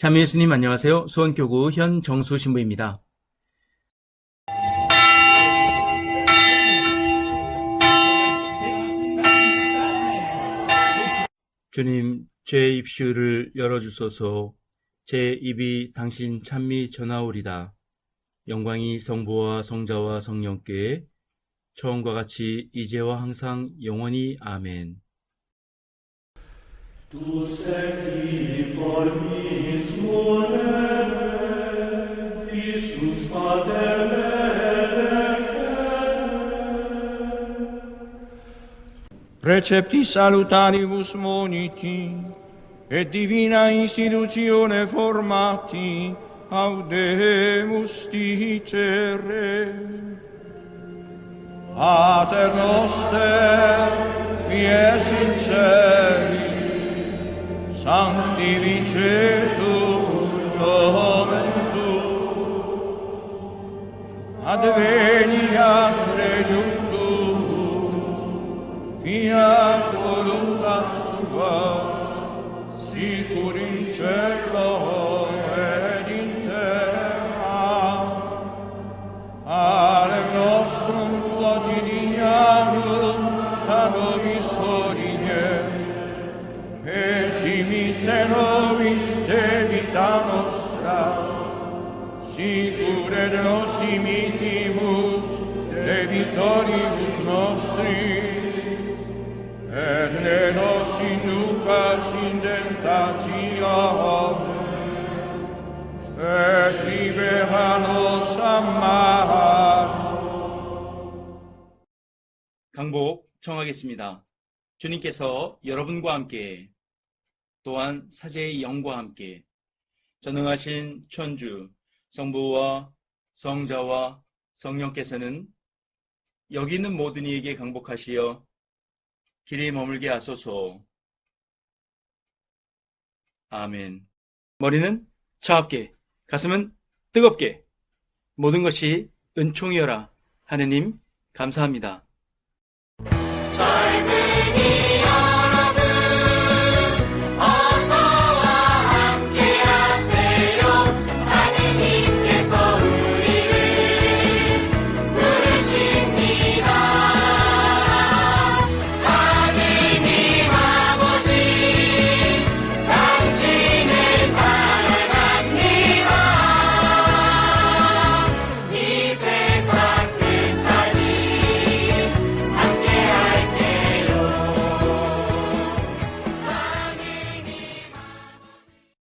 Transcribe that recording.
참여 예수님 안녕하세요. 수원교구 현 정수 신부입니다. 주님, 제 입술을 열어주소서 제 입이 당신 찬미 전하오리다. 영광이 성부와 성자와 성령께 처음과 같이 이제와 항상 영원히 아멘. Tu senti formis morere, Christus Pater Recepti salutaribus moniti, et divina institutione formati, audemus dicere. Pater noster, venia regnum tuum, via voluntas sua, sicur in cielo ed in terra. Ale nostrum quotidianum da nobis hodie, et imite nobis debita nostra, sicur et nos imitimur, debitoribus nostris, et ne nos inducas in tentationem, et libera nos a malo. 강복 청하겠습니다. 주님께서 여러분과 함께 또한 사제의 영과 함께 전능하신 천주 성부와 성자와 성령께서는 여기 있는 모든 이에게 강복하시어 길이 머물게 하소서. 아멘. 머리는 차갑게, 가슴은 뜨겁게, 모든 것이 은총이여라. 하느님, 감사합니다.